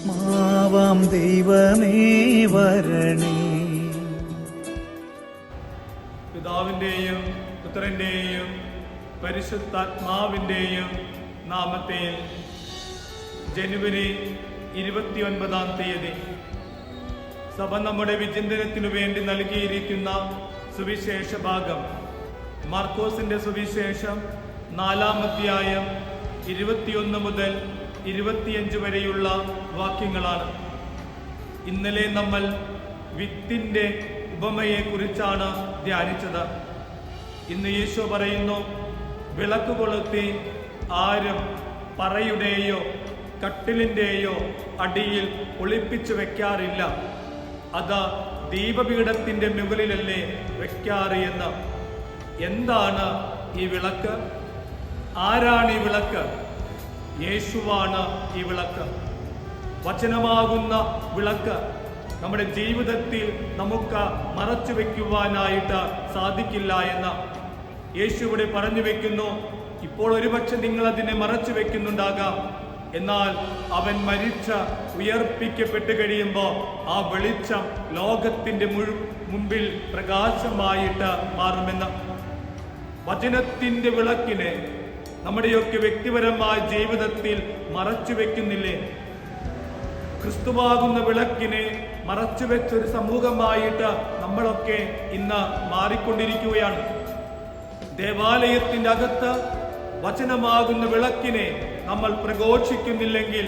ആത്മാവാം ദൈവമേ വരണേ. പിതാവിന്റെയും പുത്രന്റെയും പരിശുദ്ധാത്മാവിന്റെയും നാമത്തിൽ ജനുവരി ഇരുപത്തിയൊൻപതാം തീയതി സഭ നമ്മുടെ വിചിന്തനത്തിനു വേണ്ടി നൽകിയിരിക്കുന്ന സുവിശേഷ ഭാഗം. മാർക്കോസിന്റെ സുവിശേഷം നാലാം അധ്യായം ഇരുപത്തിയൊന്ന് മുതൽ ഇരുപത്തിയഞ്ച് വരെയുള്ള വാക്യങ്ങളാണ്. ഇന്നലെ നമ്മൾ വിത്തിന്റെ ഉപമയെ കുറിച്ചാണ് ധ്യാനിച്ചത്. ഇന്ന് യേശോ പറയുന്നു വിളക്ക് കൊളുത്തി ആരും പറയുടെയോ കട്ടിലിന്റെയോ അടിയിൽ ഒളിപ്പിച്ചു വെക്കാറില്ല. അത് ദീപപീഠത്തിന്റെ മുകളിലല്ലേ വെക്കാറ് എന്ന്. എന്താണ് ഈ വിളക്ക്? ആരാണ് ഈ വിളക്ക്? യേശുവാണ് ഈ വിളക്ക്. വചനമാകുന്ന വിളക്ക് നമ്മുടെ ജീവിതത്തിൽ നമുക്ക് മറച്ചു വെക്കുവാനായിട്ട് സാധിക്കില്ല എന്ന് യേശു ഇവിടെ പറഞ്ഞു വെക്കുന്നു. ഇപ്പോൾ ഒരുപക്ഷെ നിങ്ങൾ അതിനെ മറച്ചു വെക്കുന്നുണ്ടാകാം. എന്നാൽ അവൻ മരിച്ച ഉയർപ്പിക്കപ്പെട്ട് കഴിയുമ്പോൾ ആ വെളിച്ചം ലോകത്തിന്റെ മുഴു മുമ്പിൽ പ്രകാശമായിട്ട് മാറുമെന്ന്. വചനത്തിന്റെ വിളക്കിനെ നമ്മുടെയൊക്കെ വ്യക്തിപരമായ ജീവിതത്തിൽ മറച്ചു വെക്കുന്നില്ലേ? ക്രിസ്തുവാകുന്ന വിളക്കിനെ മറച്ചു വെച്ചൊരു സമൂഹമായിട്ട് നമ്മളൊക്കെ ഇന്ന് മാറിക്കൊണ്ടിരിക്കുകയാണ്. ദേവാലയത്തിന്റെ അകത്ത് വചനമാകുന്ന വിളക്കിനെ നമ്മൾ പ്രഘോഷിക്കുന്നില്ലെങ്കിൽ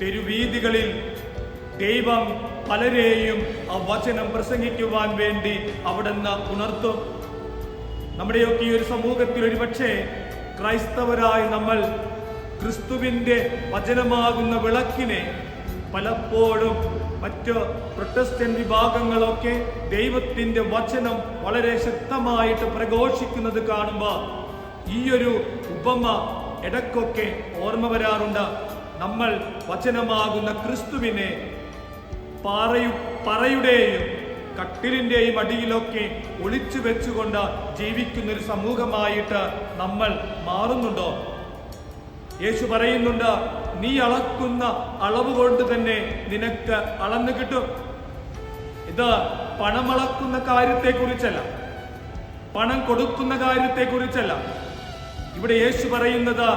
തെരുവീതികളിൽ ദൈവം പലരെയും ആ വചനം പ്രസംഗിക്കുവാൻ വേണ്ടി അവിടുന്ന് ഉണർത്തും. നമ്മുടെയൊക്കെ ഈ ഒരു സമൂഹത്തിൽ ഒരുപക്ഷെ ക്രൈസ്തവരായി നമ്മൾ ക്രിസ്തുവിന്റെ വചനമാകുന്ന വിളക്കിനെ പലപ്പോഴും മറ്റ് പ്രൊട്ടസ്റ്റന്റ് വിഭാഗങ്ങളൊക്കെ ദൈവത്തിന്റെ വചനം വളരെ ശക്തമായിട്ട് പ്രഘോഷിക്കുന്നത് കാണുമ്പോൾ ഈ ഒരു ഉപമ ഇടക്കൊക്കെ ഓർമ്മ വരാറുണ്ട്. നമ്മൾ വചനമാകുന്ന ക്രിസ്തുവിനെ പാറയു പറയുടെയും കട്ടിലിന്റെയും അടിയിലൊക്കെ ഒളിച്ചു വെച്ചുകൊണ്ട് ജീവിക്കുന്ന ഒരു സമൂഹമായിട്ട് നമ്മൾ മാറുന്നുണ്ടോ? യേശു പറയുന്നുണ്ട് നീ അളക്കുന്ന അളവ് കൊണ്ട് തന്നെ നിനക്ക് അളന്നു കിട്ടും. ഇത് പണമളക്കുന്ന കാര്യത്തെ കുറിച്ചല്ല പണം കൊടുക്കുന്ന കാര്യത്തെക്കുറിച്ചല്ല. ഇവിടെ യേശു പറയുന്നത്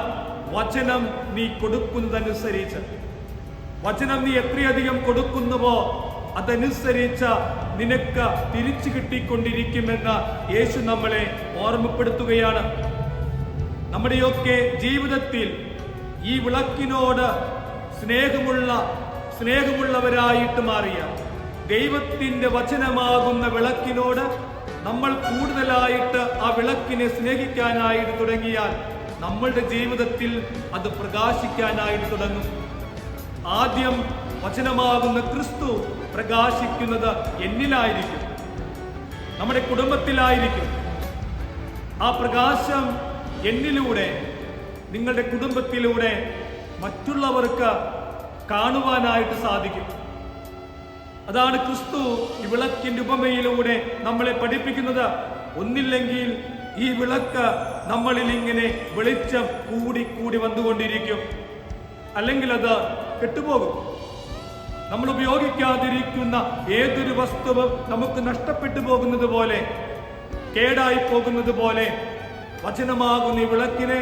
വചനം നീ കൊടുക്കുന്നതനുസരിച്ച്. വചനം നീ എത്രയധികം കൊടുക്കുന്നുവോ അതനുസരിച്ച നിനക്ക് തിരിച്ചു കിട്ടിക്കൊണ്ടിരിക്കുമെന്ന് യേശു നമ്മളെ ഓർമ്മപ്പെടുത്തുകയാണ്. നമ്മുടെയൊക്കെ ജീവിതത്തിൽ ഈ വിളക്കിനോട് സ്നേഹമുള്ള സ്നേഹമുള്ളവരായിട്ട് മാറിയ ദൈവത്തിന്റെ വചനമാകുന്ന വിളക്കിനോട് നമ്മൾ കൂടുതലായിട്ട് ആ വിളക്കിനെ സ്നേഹിക്കാനായിട്ട് തുടങ്ങിയാൽ നമ്മളുടെ ജീവിതത്തിൽ അത് പ്രകാശിക്കാനായിട്ട് തുടങ്ങും. ആദ്യം വചനമാകുന്ന ക്രിസ്തു പ്രകാശിക്കുന്നത് എന്നിലായിരിക്കും. നമ്മുടെ കുടുംബത്തിലായിരിക്കും. ആ പ്രകാശം എന്നിലൂടെ നിങ്ങളുടെ കുടുംബത്തിലൂടെ മറ്റുള്ളവർക്ക് കാണുവാനായിട്ട് സാധിക്കും. അതാണ് ക്രിസ്തു ഈ വിളക്കിന്റെ ഉപമയിലൂടെ നമ്മളെ പഠിപ്പിക്കുന്നത്. ഒന്നില്ലെങ്കിൽ ഈ വിളക്ക് നമ്മളിൽ ഇങ്ങനെ വെളിച്ചം കൂടി കൂടി വന്നുകൊണ്ടിരിക്കും. അല്ലെങ്കിൽ അത് കെട്ടുപോകും. നമ്മൾ ഉപയോഗിക്കാതിരിക്കുന്ന ഏതൊരു വസ്തുവും നമുക്ക് നഷ്ടപ്പെട്ടു പോകുന്നത് പോലെ കേടായി പോകുന്നത് പോലെ വചനമാകുന്ന ഈ വിളക്കിനെ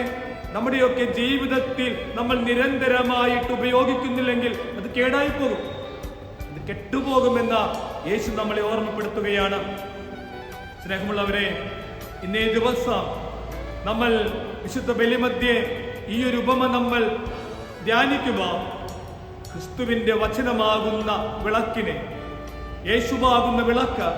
നമ്മുടെയൊക്കെ ജീവിതത്തിൽ നമ്മൾ നിരന്തരമായിട്ട് ഉപയോഗിക്കുന്നില്ലെങ്കിൽ അത് കേടായി പോകും. അത് കെട്ടുപോകുമെന്ന യേശു നമ്മളെ ഓർമ്മപ്പെടുത്തുകയാണ്. സ്നേഹമുള്ളവരെ ഇന്നേ ദിവസം നമ്മൾ വിശുദ്ധ ബലിമധ്യേ ഈ ഒരു ഉപമ നമ്മൾ ധ്യാനിക്കുക ക്രിസ്തുവിന്റെ വചനമാകുന്ന വിളക്കിനെ. യേശുവാകുന്ന വിളക്ക്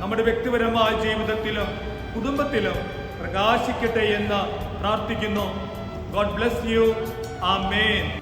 നമ്മുടെ വ്യക്തിപരമായ ജീവിതത്തിലും കുടുംബത്തിലും പ്രകാശിക്കട്ടെ എന്ന് പ്രാർത്ഥിക്കുന്നു. God bless you amen